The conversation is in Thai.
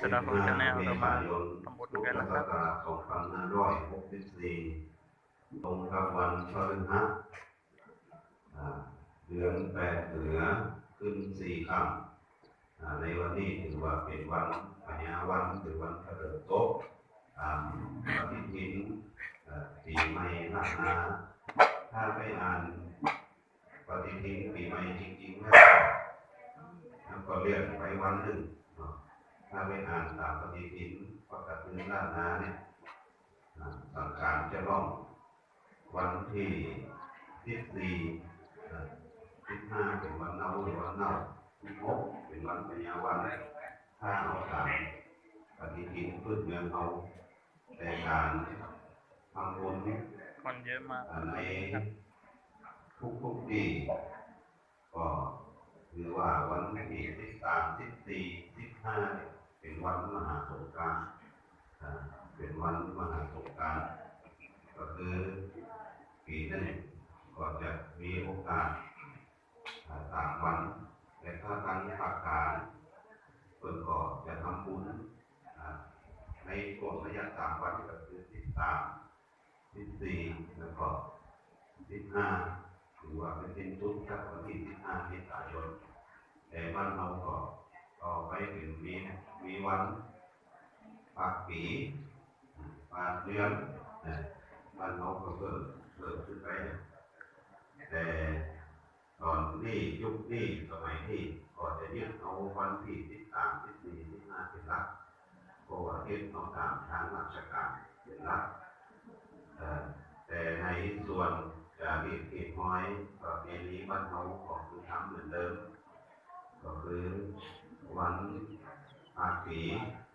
สดาฟูชาแนลเรามาทำบุญกันนะครับสองพันห้าร้อยหกสิบสี่ตรงกับวันพฤหัสอ่าเดือนแปดเหนือขึ้นสี่ค่ำในวันนี้ถือว่าเป็นวันปัญญาวันหรือวันเฉลิมโต๊ะตามปฏิทินปีใหม่นานาถ้าไปอ่านปฏิทินปีใหม่จริงๆแล้วก็เลื่อนไปวันหนึ่ง ถ้าไปอ่านตามปฏิทินปกติด้านหน้าเนี่ยอ่าสังขารจะล่องวันที่ที่สี่ที่ห้าเป็นวันเนาหรือวันเนาที่หกเป็นวันปัญญาวันถ้าเอาตามปฏิทินพื้นเมืองเอาแต่การทำบุญคนเยอะมากอ่าในทุกทุกๆปีก็ถือว่าวันที่สิบสามสิบสี่สิบห้าเนี่ย เป็นวันมหาสงกานต์อ่าเป็นวันมหาสงกานต์ก็คือปีหนึงก็จะมีโอกาสอ่าสามวันและถ้าทางภาคกางเพิ่นก็จะทำบุญในช่วงระยะสามวันก็คือสิบสามสิบสี่แล้วก็สิบห้าถือว่าเป็นสิ้นสุดครับวันที่สิบห้าเมษายนแต่บ้านเราก็ ต่อไปถึงมีมีวันปากปีปากเดือนนะบ้านเราก็เพิ่มเพิ่มขึ้นไปนะแต่ตอนนี้ยุคนี้สมัยนี้ก็จะยึดเอาวันที่สิบสามสิบสี่สิบห้าเป็นหลักเพราะว่ายึดเอาตามทางราชการเป็นหลักแต่ในส่วนจารีเกียรติห้อยประเพณีบ้านเราก็คือทำเหมือนเดิม ก็คือ วันอาปี